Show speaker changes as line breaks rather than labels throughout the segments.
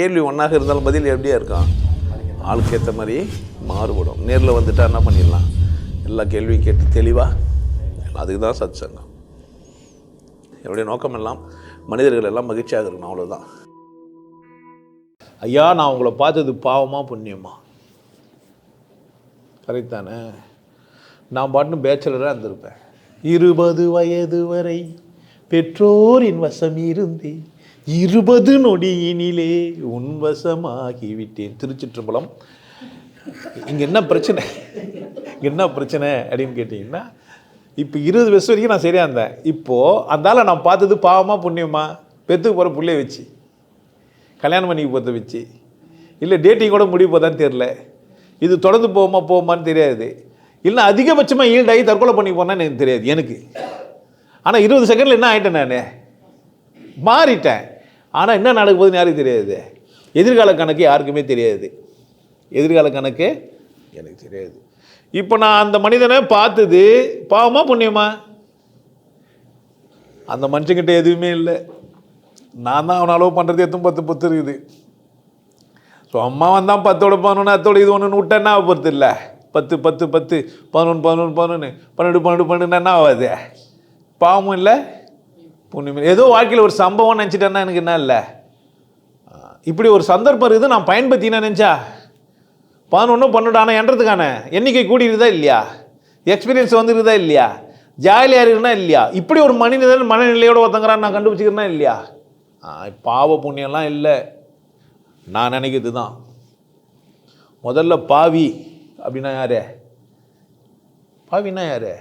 கேள்வி ஒன்றாக இருந்தாலும் பதில் எப்படியா இருக்கும்? ஆளுக்கு ஏற்ற மாதிரி மாறுபடும். நேரில் வந்துட்டா என்ன பண்ணிடலாம்? எல்லா கேள்வியும் கேட்டு தெளிவாக அதுக்கு தான் சத் சங்கம் என்னுடைய நோக்கம் எல்லாம் மனிதர்கள் எல்லாம் மகிழ்ச்சியாக இருக்கணும் அவ்வளோதான் ஐயா நான் உங்களை பார்த்தது பாவமா புண்ணியமா? கரெக்ட் தானே? நான் பாட்டுன்னு பேச்சுலராக இருந்திருப்பேன். இருபது வயது வரை பெற்றோரின் வசம் இருந்தேன். இருபது நொடியினிலே உன் வசமாகிவிட்டேன் திருச்சிற்றம்பலம். இங்கே என்ன பிரச்சனை? இங்கே என்ன பிரச்சனை அப்படின்னு கேட்டிங்கன்னா இப்போ இருபது வருஷம் வரைக்கும் நான் சரியாக இருந்தேன். இப்போது அந்தால நான் பார்த்தது பாவமா புண்ணியமா? பெற்றுக்கு போகிற பிள்ளைய வச்சு. கல்யாணம் பண்ணிக்கு போகிறத வச்சு. இல்லை டேட்டிங் கூட முடிவு போதான்னு தெரில இது தொடர்ந்து போகுமா போகுமான்னு தெரியாது. இல்லை அதிகபட்சமாக ஈல்டாகி தற்கொலை பண்ணி போனான்னு எனக்கு தெரியாது எனக்கு. ஆனால் இருபது செகண்டில் என்ன ஆகிட்டேன் நான்? மாறிட்டேன். ஆனால் என்ன நடக்க போகுதுன்னு யாருக்கு தெரியாது. எதிர்கால கணக்கு யாருக்குமே தெரியாது. எதிர்கால கணக்கு எனக்கு தெரியாது. இப்போ நான் அந்த மனிதனை பார்த்தது பாவமா புண்ணியமா? அந்த மனுஷங்கிட்ட எதுவுமே இல்லை. நான் தான் அவனை அளவு பண்ணுறது எத்தும் பத்து பத்து இருக்குது ஸோ அம்மா வந்தான் பத்தோட பதினொன்று அத்தோட இது ஒன்று விட்டேன்னா பொறுத்து இல்லை? பத்து பத்து பத்து. பதினொன்று பதினொன்று பதினொன்று பன்னெண்டு பன்னெண்டு பன்னெண்டு என்ன ஆகாது? பாவமும் இல்லை. புண்ணியம். ஏதோ வாழ்க்கையில் ஒரு சம்பவம் நினச்சிட்டேன்னா எனக்கு என்ன இல்லை? இப்படி ஒரு சந்தர்ப்பம் இருக்குது நான் பயன்படுத்தினேன் நினச்சா? பதினொன்று பன்னெண்டு ஆனால் என்றதுக்கான எண்ணிக்கை கூடியிருதா இல்லையா? எக்ஸ்பீரியன்ஸ் வந்துருதா இல்லையா? ஜாலியாக இருக்குன்னா இல்லையா? இப்படி ஒரு மனிதன் மனநிலையோட ஒருத்தங்கிறான் நான் கண்டுபிடிச்சிக்கிறேன்னா இல்லையா? பாவ புண்ணியம்லாம் இல்லை. நான் நினைக்கிறது தான். முதல்ல பாவி அப்படின்னா யாரு? பாவின்னா யாரு?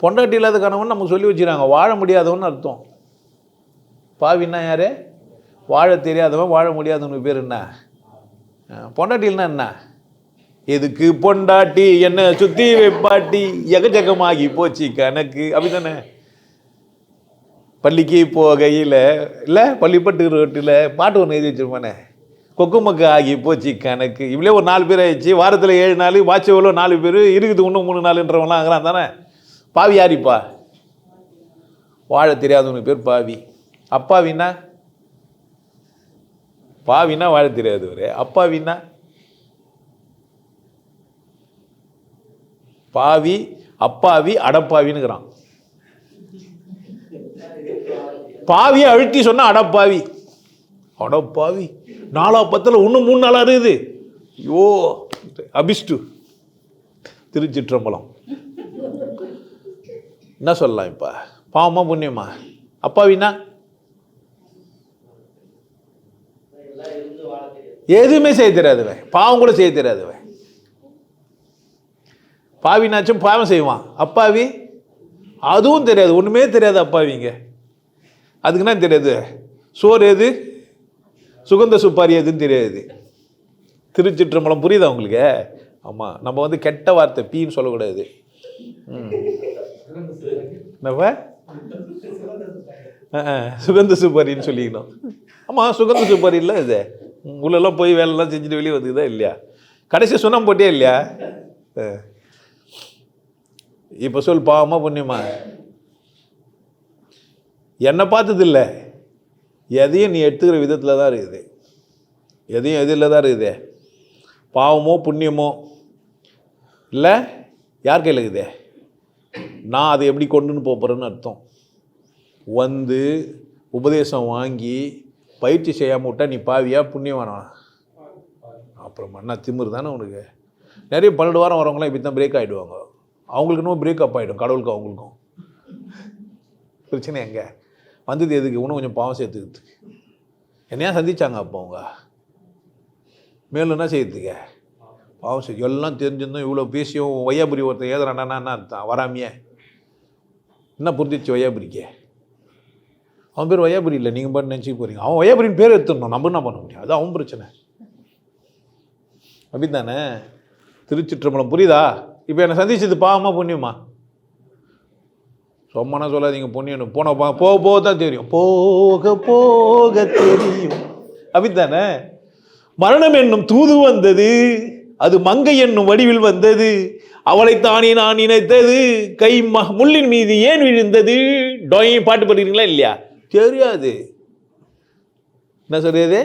பொண்டாட்டி இல்லாத கணவன். நமக்கு சொல்லி வச்சுக்கிறாங்க. வாழ முடியாதவன்னு அர்த்தம். பாவின்னா யார்? வாழ தெரியாதவன் வாழ முடியாதவனுக்கு பேர் என்ன? அஹ், என்ன? எதுக்கு பொண்டாட்டி? என்ன சுத்தி வைப்பாட்டி. எகஜகமாகி போச்சு கணக்கு. அப்படிதானே பள்ளிக்கு போகையில் இல்லை பள்ளிப்பட்டு ரோட்டில் பாட்டு ஒன்று எழுதி வச்சுருப்பானே? கொக்குமக்கு ஆகி போச்சு கணக்கு. இவ்வளோ ஒரு நாலு பேர் ஆயிடுச்சு. வாரத்தில் ஏழு நாள் வாட்சி எவ்வளோ? நாலு பேர். இருக்குது இன்னும் மூணு நாளுன்றவங்களாம் ஆகிறான் தானே? பாவி யாரிப்பா? வாழ தெரியாதவனுக்கு பேர் பாவி. அப்பாவின்னா பாவின்னா வாழ தெரியாதவர். அப்பாவின்னா பாவி அப்பாவி அடப்பாவின்னுக்கிறான். பாவியை அழுத்தி சொன்னால் அடப்பாவி. அடப்பாவி. நாலா பத்தில் இன்னும் மூணு நாளாக இருக்குது. ஐயோ. அபிஷ்டு. திருச்சிற்றம்பலம். என்ன சொல்லலாம் இப்போ? பாவமா புண்ணியமா? அப்பாவினா எதுவுமே செய்ய தெரியாதுவன் பாவம் கூட செய்ய தெரியாதுவன் பாவினாச்சும் பாவம் செய்வான். அப்பாவி அதுவும் தெரியாது. ஒன்றுமே தெரியாது அப்பாவிங்க அதுக்கு என்ன தெரியாது. சோறு எது? சுகந்த சுப்பாரி எதுன்னு தெரியாது. திருச்சிற்றம்பலம் புரியுதா உங்களுக்கு? ஆமாம் நம்ம வந்து கெட்ட வார்த்தை பீன்னு சொல்லக்கூடாது. ம். சுகந்த சுப்பாரின்னு சொல்லிக்கணும். ஆமாம் சுகந்த சுப்பாரி இல்லை இது. உள்ளெல்லாம் போய் வேலைலாம் செஞ்சுட்டு வெளியே வந்துக்குதா இல்லையா? கடைசி சுண்ணம் போட்டே இல்லையா? இப்போ சொல் பாவமா புண்ணியமா? என்னை பார்த்தது இல்லை எதையும் நீ எடுத்துக்கிற விதத்தில் தான் இருக்குது. எதையும் எதில் தான் இருக்குது. பாவமோ புண்ணியமோ இல்லை யார் கையில் இருக்குது? நான் அதை எப்படி கொண்டுன்னு போகிறேன்னு அர்த்தம். வந்து உபதேசம் வாங்கி பயிற்சி செய்யாமல் விட்டா நீ பாவியா புண்ணியவானா? அப்புறம் மண்ணா திமிரு தானே உனக்கு. நிறைய பன்னெண்டு வாரம் வரவங்களாம் இப்படி தான் பிரேக் ஆகிடுவாங்க அவங்களுக்கு இன்னும் ஆகிடும் கடவுளுக்கும் அவங்களுக்கும். பிரச்சனை எங்கே? வந்தது எதுக்கு? இன்னும் கொஞ்சம் பாவம் சேர்த்துக்கிறதுக்கு என்னையா சந்திச்சாங்க அப்போ அவங்க? மேலும் என்ன செய்யறதுக்க? பாவம் செய்ய எல்லாம் தெரிஞ்சிருந்தோம் இவ்வளோ பேசியும் வையாபுரி ஒருத்தன் ஏதுறானா என்ன அர்த்தம்? வராமையே. என்ன புரிஞ்சிச்சு வையாபுரிக்கு? அவன் பேர் வையாபுரி இல்லை நீங்கள் பாட்டு நினச்சி போகிறீங்க அவன் வையாபுரின்னு பேர் எடுத்துடணும் நம்ம என்ன பண்ண முடியும்? அது அவன் பிரச்சனை. அப்படித்தானே? திருச்சிற்றம்பலம் புரியுதா? இப்போ என்னை சந்திச்சது பாவமா புண்ணியமா? சொம்மனா சொல்லாதீங்க புண்ணியம் போன போக போக தான் தெரியும். போக போக தெரியும். அப்படித்தானே? மரணம் என்னும் தூது வந்தது அது மங்கை என்னும் வடிவில் வந்தது. அவளைத்தானே நான் நினைத்தது கை ம முள்ளின் மீது ஏன் விழுந்தது? டொய் பாட்டு படிக்கிறீங்களா இல்லையா? தெரியாது. என்ன சொல்றது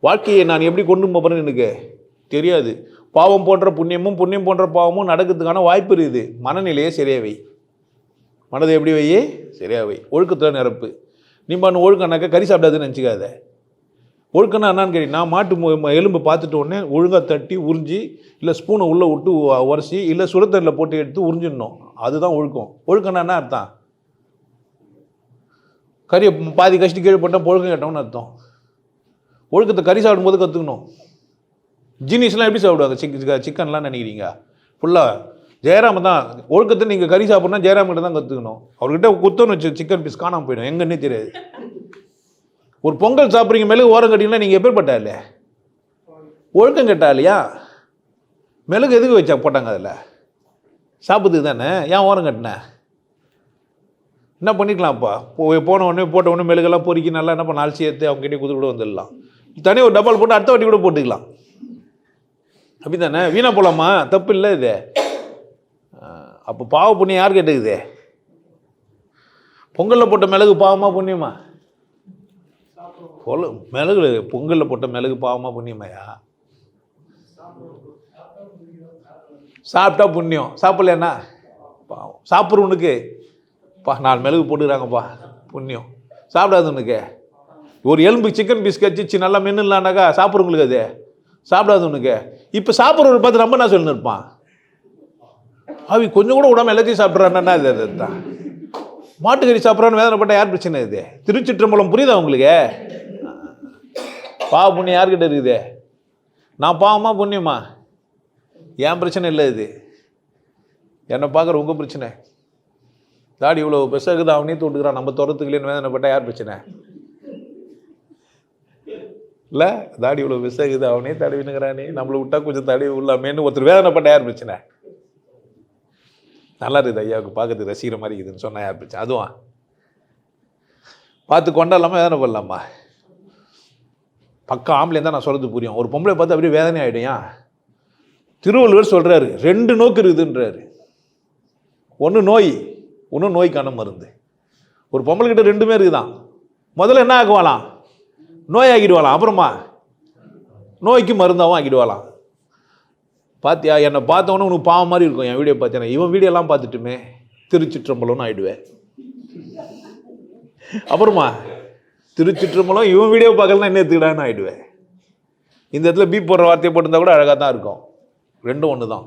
வாழ்க்கையை நான் எப்படி கொண்டு போகிறேன்னு எனக்கு தெரியாது. பாவம் போன்ற புண்ணியமும் புண்ணியம் போன்ற பாவமும் நடக்கிறதுக்கான வாய்ப்பு இருக்குது. மனநிலையே சரியாவை மனதை எப்படி வை? சரியாக வை. ஒழுக்கத்தில் நிரப்பு. நீ பண்ண ஒழுக்கம்னாக்கா கறி சாப்பிடாதுன்னு நினச்சிக்காத. ஒழுக்கம்னா என்னன்னு கேட்டீங்கன்னா மாட்டு எலும்பு ம- எலும்பை உடனே ஒழுங்காக தட்டி உறிஞ்சி இல்லை ஸ்பூனை உள்ளே விட்டு உரசி இல்லை சுடத்தரில் போட்டு எடுத்து உறிஞ்சிடணும். அதுதான் ஒழுக்கம். ஒழுக்கம்னா என்ன அர்த்தம்? கறியை பாதி கஷ்டி கீழே போட்டால் ஒழுக்கம் கேட்டோம்னு அர்த்தம். ஒழுக்கத்தை கறி சாப்பிடும்போது கற்றுக்கணும் ஜீனிஸ்லாம் எப்படி சாப்பிடுவாங்க? சிக் சிக்கன்லாம் நினைக்கிறீங்க ஃபுல்லாக ஜெயராம தான் ஒழுக்கத்தை நீங்கள் கறி சாப்பிட்னா ஜெயராம்கிட்ட தான் கற்றுக்கணும் அவர்கிட்ட குத்தோன்னு வச்சு சிக்கன் பீஸ் காணாமல் போயிடும். எங்கன்னே தெரியாது. ஒரு பொங்கல் சாப்பிட்றீங்க மெழுகு ஓரம் கட்டிங்கன்னா நீங்கள் எப்பேற்பட்டா இல்லையா ஒழுக்கம் கெட்டா இல்லையா மெழுகு எதுக்கு வச்சா போட்டாங்க அதில்? சாப்பிட்றதுக்கு தானே? ஏன் ஓரம் கட்டின? என்ன பண்ணிக்கலாம்ப்பா போ போன உடனே போட்ட உடனே மெழுகெல்லாம் பொறுக்கி நல்லா என்ன பண்ண அலசி ஏற்று அவங்க கிட்டே குத்து கூட வந்துடலாம். தனியாக ஒரு டப்பால் போட்டு அடுத்த வாட்டி கூட போட்டுக்கலாம். அப்படி தானே வீணாக போகலாமா தப்பு இல்லை இது. அப்போ பாவ புண்ணியம் யார் கேட்டுக்குது? பொங்கலில் போட்ட மிளகு பாவமா புண்ணியமா? பொல மிளகு பொங்கலில் போட்ட மிளகு பாவமா புண்ணியமாயா? சாப்பிட்டா புண்ணியம். சாப்பிடலன்னா பாவம். சாப்பிட்றவனுக்கு பா நாலு மிளகு போட்டுக்கிறாங்கப்பா புண்ணியம். சாப்பிடாதவனுக்கு. ஒரு எலும்பு சிக்கன் பீஸ் கச்சிச்சு நல்லா மென்னுலானாக்கா சாப்பிட்றவங்களுக்கு அது. சாப்பிடாதவனுக்கு. இப்போ சாப்பிட்றவரை பார்த்து நம்ம என்ன சொல்லின்னு இருப்பான்? அவி கொஞ்சம் கூட விடாம எல்லாத்தையும் சாப்பிட்றான்னா இது அதுதான் மாட்டுக்கறி சாப்பிட்றான்னு வேதனைப்பட்ட யார் பிரச்சனை இது? திருச்சிற்றம்பலம் புரியுதா உங்களுக்கு? பாவ புண்ணியம் யார்கிட்ட இருக்குது? நான் பாவமா புண்ணியமா? என் பிரச்சனை இல்லை இது? என்னை பார்க்குற உங்கள் பிரச்சனை. தாடி இவ்வளோ பெருசாக இருக்குது அவனே தோட்டுக்கிறான் நம்ம துரத்துக்கலேன்னு வேதனைப்பட்ட யார் பிரச்சனை? இல்லை தாடி இவ்வளோ பெருசாக இருக்குது அவனே தடவினுங்கிறானே நம்மளை விட்டா கொஞ்சம் தடவி உள்ளாமேன்னு ஒருத்தர் வேதனைப்பட்ட யார் பிரச்சனை? நல்லா இருக்குது ஐயாவுக்கு பார்க்கறதுக்கு ரசிக்கிற மாதிரி இருக்குதுன்னு சொன்னா யார் பிரச்சனை அதுவும் பார்த்து கொண்டாடலாமா வேதனை பண்ணலாமா பக்கம் ஆம்பளை தான் நான் சொல்கிறது புரியும். ஒரு பொம்பளை பார்த்து அப்படியே வேதனை ஆகிடுயா திருவள்ளுவர் சொல்கிறாரு ரெண்டு நோக்கு இருக்குதுன்றாரு. ஒன்று நோய் ஒன்று நோய்க்கான மருந்து. ஒரு பொம்பளைக்கிட்ட ரெண்டுமே இருக்குதான். முதல்ல என்ன ஆக்குவாளாம்? நோய் ஆக்கிடுவாளாம் அப்புறமா நோய்க்கு மருந்தாகவும் ஆக்கிடுவாளாம். பார்த்தியா என்னை பார்த்தவொன்னே உனக்கு பாவம் மாதிரி இருக்கும். என் வீடியோ பார்த்தேன் இவன் வீடியோலாம் பார்த்துட்டுமே திருச்சிற்றம்பலம்னு ஆகிடுவேன் அப்புறமா திருச்சிற்றம்பலம் இவன் வீடியோ பார்க்கலாம் என்ன எடுத்துக்கிடான்னு ஆயிடுவேன். இந்த இடத்துல பீப் போடுற வார்த்தையை போட்டிருந்தா கூட அழகாக தான் இருக்கும். ரெண்டும் ஒன்று தான்